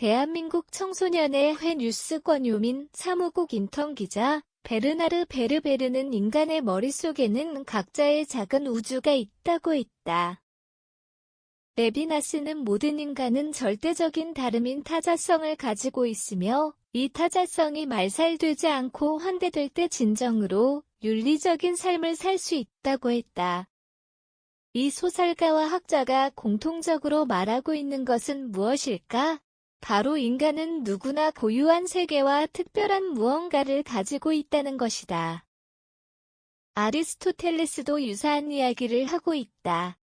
대한민국 청소년의 회 뉴스 권유민 사무국 인턴 기자 베르나르 베르베르는 인간의 머릿속에는 각자의 작은 우주가 있다고 했다. 레비나스는 모든 인간은 절대적인 다름인 타자성을 가지고 있으며 이 타자성이 말살되지 않고 환대될 때 진정으로 윤리적인 삶을 살 수 있다고 했다. 이 소설가와 학자가 공통적으로 말하고 있는 것은 무엇일까? 바로 인간은 누구나 고유한 세계와 특별한 무언가를 가지고 있다는 것이다. 아리스토텔레스도 유사한 이야기를 하고 있다.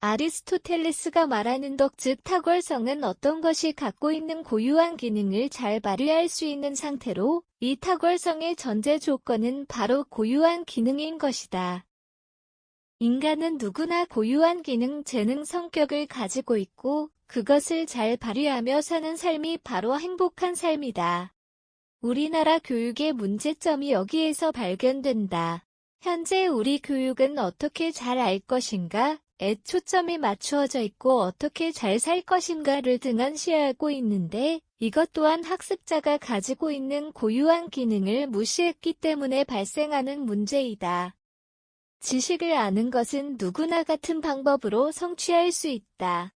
아리스토텔레스가 말하는 덕, 즉 탁월성은 어떤 것이 갖고 있는 고유한 기능을 잘 발휘할 수 있는 상태로 이 탁월성의 전제 조건은 바로 고유한 기능인 것이다. 인간은 누구나 고유한 기능, 재능, 성격을 가지고 있고 그것을 잘 발휘하며 사는 삶이 바로 행복한 삶이다. 우리나라 교육의 문제점이 여기에서 발견된다. 현재 우리 교육은 어떻게 잘 알 것인가, 에 초점이 맞추어져 있고 어떻게 잘 살 것인가를 등한시하고 있는데 이것 또한 학습자가 가지고 있는 고유한 기능을 무시했기 때문에 발생하는 문제이다. 지식을 아는 것은 누구나 같은 방법으로 성취할 수 있다.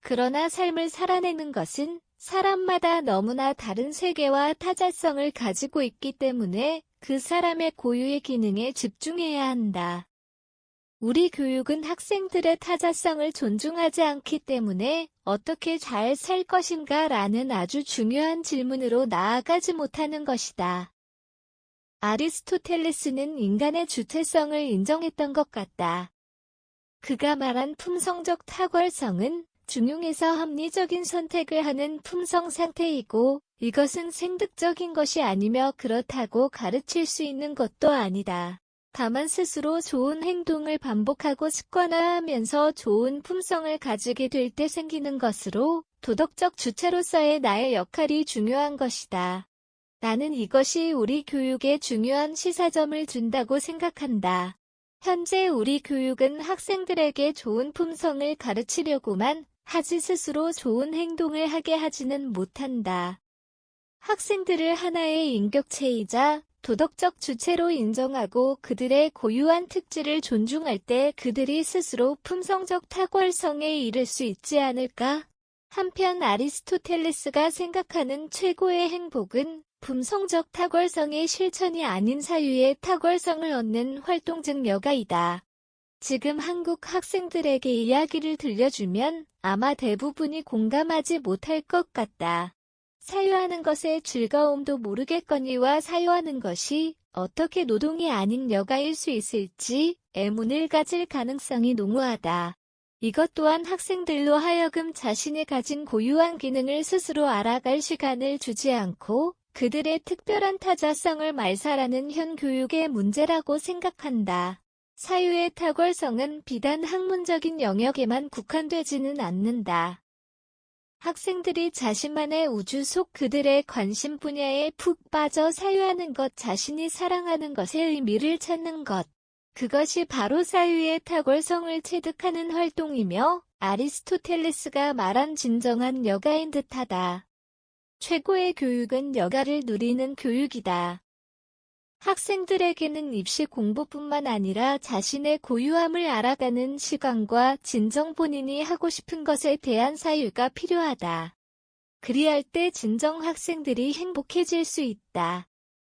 그러나 삶을 살아내는 것은 사람마다 너무나 다른 세계와 타자성을 가지고 있기 때문에 그 사람의 고유의 기능에 집중해야 한다. 우리 교육은 학생들의 타자성을 존중하지 않기 때문에 어떻게 잘 살 것인가 라는 아주 중요한 질문으로 나아가지 못하는 것이다. 아리스토텔레스는 인간의 주체성을 인정했던 것 같다. 그가 말한 품성적 탁월성은 중용에서 합리적인 선택을 하는 품성 상태이고 이것은 생득적인 것이 아니며 그렇다고 가르칠 수 있는 것도 아니다. 다만 스스로 좋은 행동을 반복하고 습관화하면서 좋은 품성을 가지게 될 때 생기는 것으로 도덕적 주체로서의 나의 역할이 중요한 것이다. 나는 이것이 우리 교육에 중요한 시사점을 준다고 생각한다. 현재 우리 교육은 학생들에게 좋은 품성을 가르치려고만 하지 스스로 좋은 행동을 하게 하지는 못한다. 학생들을 하나의 인격체이자 도덕적 주체로 인정하고 그들의 고유한 특질을 존중할 때 그들이 스스로 품성적 탁월성에 이를 수 있지 않을까? 한편 아리스토텔레스가 생각하는 최고의 행복은 품성적 탁월성의 실천이 아닌 사유의 탁월성을 얻는 활동적 여가이다. 지금 한국 학생들에게 이야기를 들려주면 아마 대부분이 공감하지 못할 것 같다. 사유하는 것의 즐거움도 모르겠거니와 사유하는 것이 어떻게 노동이 아닌 여가일 수 있을지 애문을 가질 가능성이 농후하다. 이것 또한 학생들로 하여금 자신이 가진 고유한 기능을 스스로 알아갈 시간을 주지 않고 그들의 특별한 타자성을 말살하는 현 교육의 문제라고 생각한다. 사유의 탁월성은 비단 학문적인 영역에만 국한되지는 않는다. 학생들이 자신만의 우주 속 그들의 관심 분야에 푹 빠져 사유하는 것 자신이 사랑하는 것의 의미를 찾는 것. 그것이 바로 사유의 탁월성을 체득하는 활동이며 아리스토텔레스가 말한 진정한 여가인 듯하다. 최고의 교육은 여가를 누리는 교육이다. 학생들에게는 입시 공부뿐만 아니라 자신의 고유함을 알아가는 시간과 진정 본인이 하고 싶은 것에 대한 사유가 필요하다. 그리할 때 진정 학생들이 행복해질 수 있다.